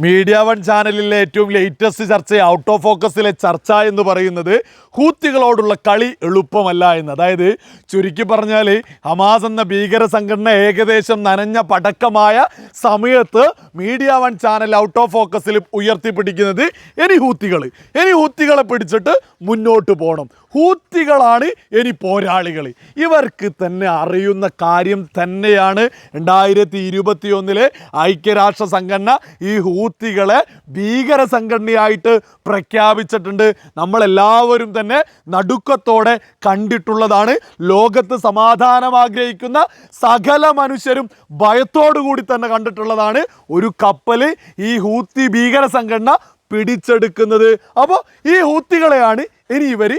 Media One ചാനലിലെ ഏറ്റവും latest ചർച്ച ഔട്ട് ഓഫ് ഫോക്കസിലെ ചർച്ച എന്ന് പറയുന്നത് ഹൂത്തികളോടുള്ള കളി എളുപ്പമല്ല എന്ന്. അതായത് ചുരുക്കി പറഞ്ഞാൽ ഹമാസ് എന്ന ഭീകര സംഘടന ഏകദേശം നനഞ്ഞ പടക്കമായ സമയത്ത് Media One channel out of ഫോക്കസിൽ ഉയർത്തിപ്പിടിക്കുന്നത് ഇനി ഹൂത്തികൾ ഇനി ഹൂത്തികളെ പിടിച്ചിട്ട് മുന്നോട്ട് പോകണം ഹൂത്തികളാണ് ഇനി പോരാളികൾ ഇവർക്ക് തന്നെ അറിയുന്ന കാര്യം തന്നെയാണ് രണ്ടായിരത്തി ഇരുപത്തി ഒന്നിലെ ഐക്യരാഷ്ട്ര സംഘടന ഈ ഹൂത്തികളെ ഭീകര സംഘടനയായിട്ട് പ്രഖ്യാപിച്ചിട്ടുണ്ട്. നമ്മളെല്ലാവരും തന്നെ നടുക്കത്തോടെ കണ്ടിട്ടുള്ളതാണ്. ലോകത്ത് സമാധാനം ആഗ്രഹിക്കുന്ന സകല മനുഷ്യരും കൂടി തന്നെ കണ്ടിട്ടുള്ളതാണ് ഒരു കപ്പൽ ഈ ഹൂത്തി ഭീകര സംഘടന പിടിച്ചെടുക്കുന്നത്. അപ്പോൾ ഈ ഹൂത്തികളെയാണ് ഇനി ഇവർ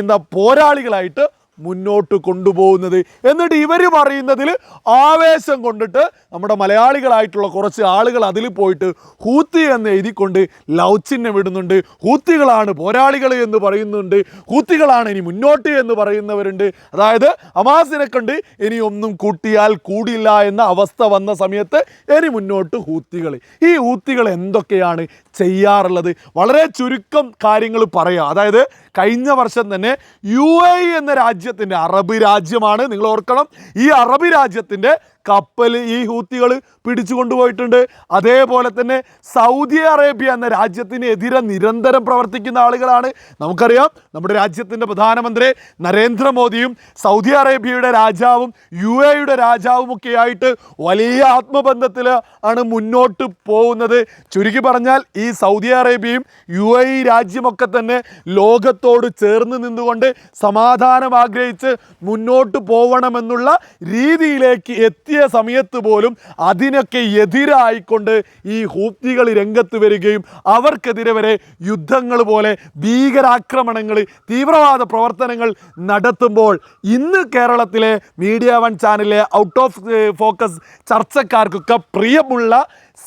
എന്താ പോരാളികളായിട്ട് മുന്നോട്ട് കൊണ്ടുപോകുന്നത് എന്നിട്ട് ഇവർ പറയുന്നതിൽ ആവേശം കൊണ്ടിട്ട് നമ്മുടെ മലയാളികളായിട്ടുള്ള കുറച്ച് ആളുകൾ അതിൽ പോയിട്ട് ഹൂത്തി എന്ന് എഴുതിക്കൊണ്ട് ലവ് ചിഹ്നം ഇടുന്നുണ്ട്. ഹൂത്തികളാണ് പോരാളികൾ എന്ന് പറയുന്നുണ്ട്. ഹൂത്തികളാണ് ഇനി മുന്നോട്ട് എന്ന് പറയുന്നവരുണ്ട്. അതായത് അമാസിനെ കണ്ട് ഇനി ഒന്നും കൂട്ടിയാൽ കൂടില്ല എന്ന അവസ്ഥ വന്ന സമയത്ത് ഇനി മുന്നോട്ട് ഹൂത്തികൾ. ഈ ഹൂത്തികൾ എന്തൊക്കെയാണ് ചെയ്യാറുള്ളത്? വളരെ ചുരുക്കം കാര്യങ്ങൾ പറയാം. അതായത് കഴിഞ്ഞ വർഷം തന്നെ യു എ എന്ന രാജ്യത്തിന്റെ അറബ് രാജ്യമാണ്. നിങ്ങൾ ഓർക്കണം ഈ അറബ് രാജ്യത്തിന്റെ കപ്പൽ ഈ ഹൂത്തികൾ പിടിച്ചു കൊണ്ടുപോയിട്ടുണ്ട്. അതേപോലെ തന്നെ സൗദി അറേബ്യ എന്ന രാജ്യത്തിനെതിരെ നിരന്തരം പ്രവർത്തിക്കുന്ന ആളുകളാണ്. നമുക്കറിയാം നമ്മുടെ രാജ്യത്തിന്റെ പ്രധാനമന്ത്രി നരേന്ദ്രമോദിയും സൗദി അറേബ്യയുടെ രാജാവും യു എയുടെ രാജാവും ഒക്കെയായിട്ട് വലിയ ആത്മബന്ധത്തിൽ ആണ് മുന്നോട്ട് പോകുന്നത്. ചുരുക്കി പറഞ്ഞാൽ ഈ സൗദി അറേബ്യയും യു എ രാജ്യമൊക്കെ തന്നെ ലോകത്തോട് ചേർന്ന് നിന്നുകൊണ്ട് സമാധാനം ആഗ്രഹിച്ച് മുന്നോട്ട് പോകണമെന്നുള്ള രീതിയിലേക്ക് എത്തിയ സമയത്ത് പോലും അതിനൊക്കെ എതിരായിക്കൊണ്ട് ഈ ഹൂപ്തികൾ രംഗത്ത് വരികയും അവർക്കെതിരെ വരെ യുദ്ധങ്ങൾ പോലെ ഭീകരാക്രമണങ്ങൾ തീവ്രവാദ പ്രവർത്തനങ്ങൾ നടത്തുമ്പോൾ ഇന്ന് കേരളത്തിലെ മീഡിയ വൺ ചാനലിലെ ഔട്ട് ഓഫ് ഫോക്കസ് ചർച്ചക്കാർക്കൊക്കെ പ്രിയമുള്ള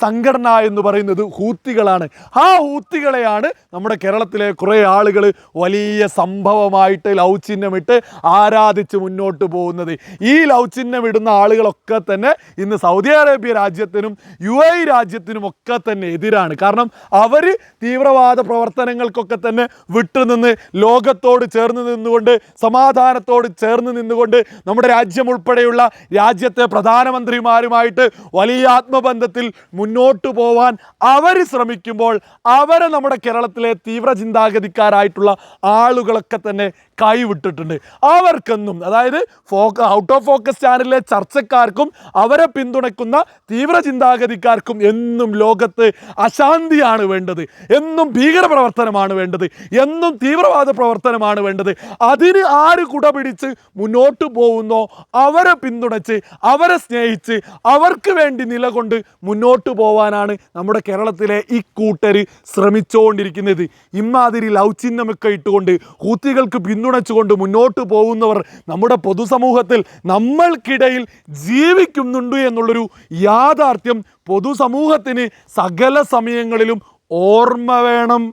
സംഘടന എന്ന് പറയുന്നത് ഹൂത്തികളാണ്. ആ ഹൂത്തികളെയാണ് നമ്മുടെ കേരളത്തിലെ കുറേ ആളുകൾ വലിയ സംഭവമായിട്ട് ലൗ ചിഹ്നമിട്ട് ആരാധിച്ച് മുന്നോട്ട് പോകുന്നത്. ഈ ലൗ ചിഹ്നം ഇടുന്ന ആളുകളൊക്കെ തന്നെ ഇന്ന് സൗദി അറേബ്യ രാജ്യത്തിനും യു എ രാജ്യത്തിനും ഒക്കെ തന്നെ എതിരാണ്. കാരണം അവർ തീവ്രവാദ പ്രവർത്തനങ്ങൾക്കൊക്കെ തന്നെ വിട്ടുനിന്ന് ലോകത്തോട് ചേർന്ന് നിന്നുകൊണ്ട് സമാധാനത്തോട് ചേർന്ന് നിന്നുകൊണ്ട് നമ്മുടെ രാജ്യം ഉൾപ്പെടെയുള്ള രാജ്യത്തെ പ്രധാനമന്ത്രിമാരുമായിട്ട് വലിയ ആത്മബന്ധത്തിൽ മുന്നോട്ട് പോവാൻ അവർ ശ്രമിക്കുമ്പോൾ അവരെ നമ്മുടെ കേരളത്തിലെ തീവ്ര ചിന്താഗതിക്കാരായിട്ടുള്ള ആളുകളൊക്കെ തന്നെ കൈവിട്ടിട്ടുണ്ട്. അവർക്കെന്നും അതായത് ഫോക്ക ഔട്ട് ഓഫ് ഫോക്കസ് ചാനലിലെ ചർച്ചക്കാർക്കും അവരെ പിന്തുണയ്ക്കുന്ന തീവ്ര ചിന്താഗതിക്കാർക്കും എന്നും ലോകത്ത് അശാന്തിയാണ് വേണ്ടത്. എന്നും ഭീകര പ്രവർത്തനമാണ് വേണ്ടത്. എന്നും തീവ്രവാദ പ്രവർത്തനമാണ് വേണ്ടത്. അതിന് ആര് കുട പിടിച്ച് മുന്നോട്ട് പോകുന്നോ? അവരെ പിന്തുണച്ച് അവരെ സ്നേഹിച്ച് അവർക്ക് വേണ്ടി നിലകൊണ്ട് മുന്നോട്ട് പോവാനാണ് നമ്മുടെ കേരളത്തിലെ ഈ കൂട്ടർ ശ്രമിച്ചുകൊണ്ടിരിക്കുന്നത് ഇമാതിരി ലൗചിഹ്നമൊക്കെ ഇട്ടുകൊണ്ട് കൂത്തികൾക്ക് ഹൂത്തികൾക്ക് പിന്തുണച്ചുകൊണ്ട് മുന്നോട്ട് പോകുന്നവർ നമ്മുടെ പൊതുസമൂഹത്തിൽ നമ്മൾക്കിടയിൽ ജീവിക്കുന്നുണ്ട് എന്നുള്ളൊരു യാഥാർത്ഥ്യം പൊതുസമൂഹത്തിന് സകല സമയങ്ങളിലും ഓർമ്മ വേണം.